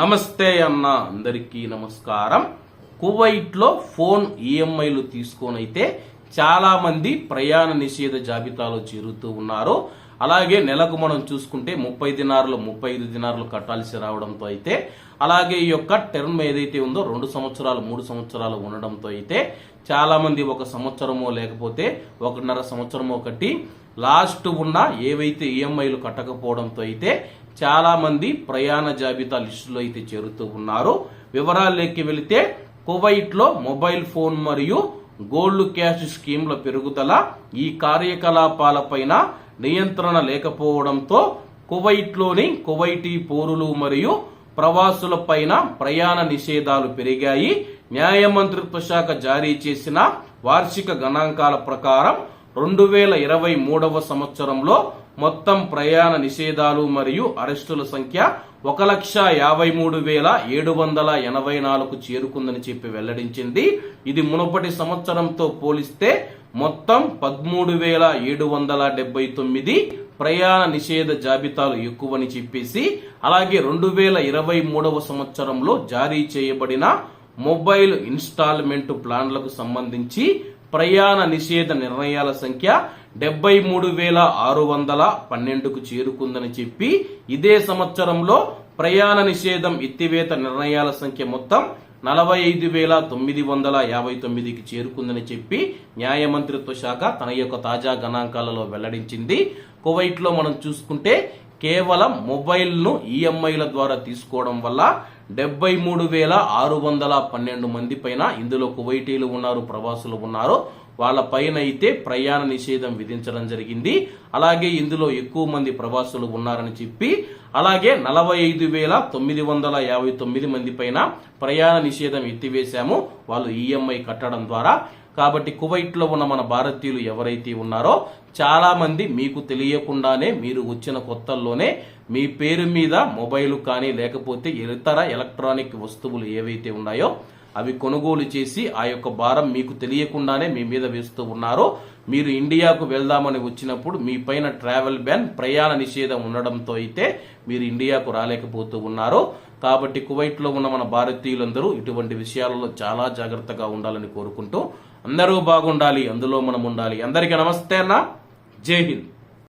నమస్తే అన్న అందరికీ నమస్కారం. కువైట్లో ఫోన్ ఈఎంఐలు తీసుకొని అయితే చాలా మంది ప్రయాణ నిషేధ జాబితాలో చేరుతూ ఉన్నారు. అలాగే నెలకు మనం చూసుకుంటే ముప్పై దినారులు ముప్పై ఐదు దినారులు కట్టాల్సి రావడంతో అయితే అలాగే ఈ యొక్క టర్మ్ ఏదైతే ఉందో రెండు సంవత్సరాలు మూడు సంవత్సరాలు ఉండడంతో అయితే చాలా మంది ఒక సంవత్సరమో లేకపోతే ఒకటిన్నర సంవత్సరమో కట్టి లాస్ట్ ఉన్న ఏవైతే ఈఎంఐలు కట్టకపోవడంతో అయితే చాలామంది ప్రయాణ జాబితా లిస్టులో అయితే చేరుతూ ఉన్నారు. వివరాల్లోకి వెళితే కువైట్లో మొబైల్ ఫోన్ మరియు గోల్డ్ క్యాష్ స్కీమ్ల పెరుగుదల ఈ కార్యకలాపాలపైన నియంత్రణ లేకపోవడంతో కువైట్లోని కువైటీ పౌరులు మరియు ప్రవాసులపైన ప్రయాణ నిషేధాలు పెరిగాయి. న్యాయ మంత్రిత్వ శాఖ జారీ చేసిన వార్షిక గణాంకాల ప్రకారం రెండు వేల ఇరవై మూడవ సంవత్సరంలో మొత్తం ప్రయాణ నిషేధాలు మరియు అరెస్టుల సంఖ్య ఒక లక్ష యాభై మూడు వేల ఏడు వందల ఎనభై నాలుగు చేరుకుందని చెప్పి వెల్లడించింది. ఇది మునుపటి సంవత్సరంతో పోలిస్తే మొత్తం పదమూడు వేల ఏడు వందల డెబ్బై తొమ్మిది ప్రయాణ నిషేధ జాబితాలు ఎక్కువని చెప్పేసి అలాగే రెండు వేల ఇరవై మూడవ సంవత్సరంలో జారీ చేయబడిన మొబైల్ ఇన్స్టాల్మెంట్ ప్లాన్లకు సంబంధించి ప్రయాణ నిషేధ నిర్ణయాల సంఖ్య డెబ్బై మూడు వేల ఆరు వందల పన్నెండుకు చేరుకుందని చెప్పి ఇదే సంవత్సరంలో ప్రయాణ నిషేధం ఎత్తివేత నిర్ణయాల సంఖ్య మొత్తం నలభై ఐదు వేల తొమ్మిది వందల యాభై తొమ్మిదికి చేరుకుందని చెప్పి న్యాయమంత్రిత్వ శాఖ తన యొక్క తాజా గణాంకాలలో వెల్లడించింది. కువైట్లో మనం చూసుకుంటే కేవలం మొబైల్ను ఈఎంఐల ద్వారా తీసుకోవడం వల్ల డెబ్బై మూడు వేల ఆరు వందల పన్నెండు మంది పైన ఇందులో కువైటీలు ఉన్నారు ప్రవాసులు ఉన్నారు. వాళ్ళ పైన అయితే ప్రయాణ నిషేధం విధించడం జరిగింది. అలాగే ఇందులో ఎక్కువ మంది ప్రవాసులు ఉన్నారని చెప్పి అలాగే నలభై ఐదు వేల తొమ్మిది వందల యాభై తొమ్మిది మంది పైన ప్రయాణ నిషేధం ఎత్తివేశాము వాళ్ళు ఈఎంఐ కట్టడం ద్వారా. కాబట్టి కువైట్లో ఉన్న మన భారతీయులు ఎవరైతే ఉన్నారో చాలా మంది మీకు తెలియకుండానే మీరు వచ్చిన కొత్తల్లోనే మీ పేరు మీద మొబైల్ కానీ లేకపోతే ఇతర ఎలక్ట్రానిక్ వస్తువులు ఏవైతే ఉన్నాయో అవి కొనుగోలు చేసి ఆ యొక్క భారం మీకు తెలియకుండానే మీ మీద వేస్తూ ఉన్నారో మీరు ఇండియాకు వెళ్దామని వచ్చినప్పుడు మీ పైన ట్రావెల్ బ్యాన్ ప్రయాణ నిషేధం ఉండడంతో అయితే మీరు ఇండియాకు రాలేకపోతూ ఉన్నారు కాబట్టి కువైట్లో ఉన్న మన భారతీయులందరూ ఇటువంటి విషయాలలో చాలా జాగ్రత్తగా ఉండాలని కోరుకుంటూ అందరూ బాగుండాలి అందులో మనం ఉండాలి. అందరికీ నమస్తే అన్న. జై హింద్.